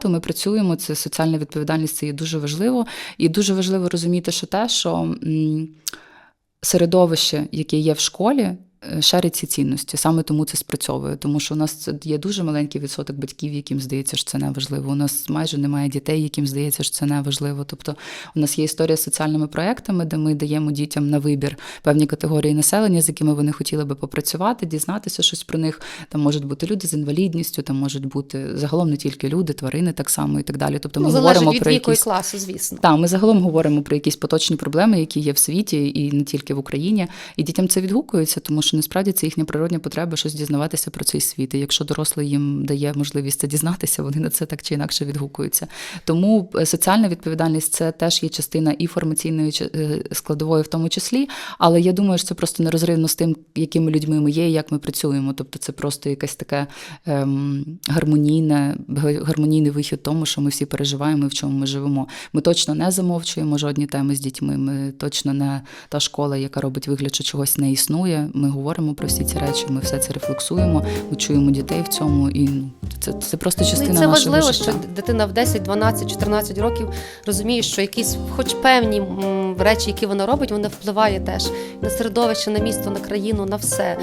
То ми працюємо, це соціальна відповідальність, це є дуже важливо. І дуже важливо розуміти, що те, що середовище, яке є в школі, е, шерить ці цінності. Саме тому це спрацьовує. Тому що у нас є дуже маленький відсоток батьків, яким здається, що це не важливо. У нас майже немає дітей, яким здається, що це не важливо. Тобто, у нас є історія з соціальними проектами, де ми даємо дітям на вибір певні категорії населення, з якими вони хотіли би попрацювати, дізнатися щось про них. Там можуть бути люди з інвалідністю, там можуть бути загалом не тільки люди, тварини так само і так далі. Тобто, ми ну, говоримо від про якісь класу, звісно. так, ми загалом говоримо про якісь поточні проблеми, які є в світі, і не тільки в Україні. І дітям це відгукується, тому що насправді це їхня природня потреба щось дізнаватися про цей світ. І якщо дорослий їм дає можливість це дізнатися, вони на це так чи інакше відгукуються. Тому е, соціальна відповідальність це теж є частина і формаційної е, складової, в тому числі. Але я думаю, що це просто нерозривно з тим, якими людьми ми є і як ми працюємо. Тобто, це просто якесь таке ем, гармонійне, гармонійний вихід тому, що ми всі переживаємо і в чому ми живемо. Ми точно не замовчуємо жодні теми з дітьми. Ми точно не та школа, яка робить вигляд, що чогось не існує. Ми говоримо про всі ці речі, ми все це рефлексуємо, ми чуємо дітей в цьому, і ну це, це просто Ну, частина це нашого важливо, життя. що дитина в 10, 12, 14 років розуміє, що якісь, хоч певні речі, які вона робить, вона впливає теж на середовище, на місто, на країну, на все.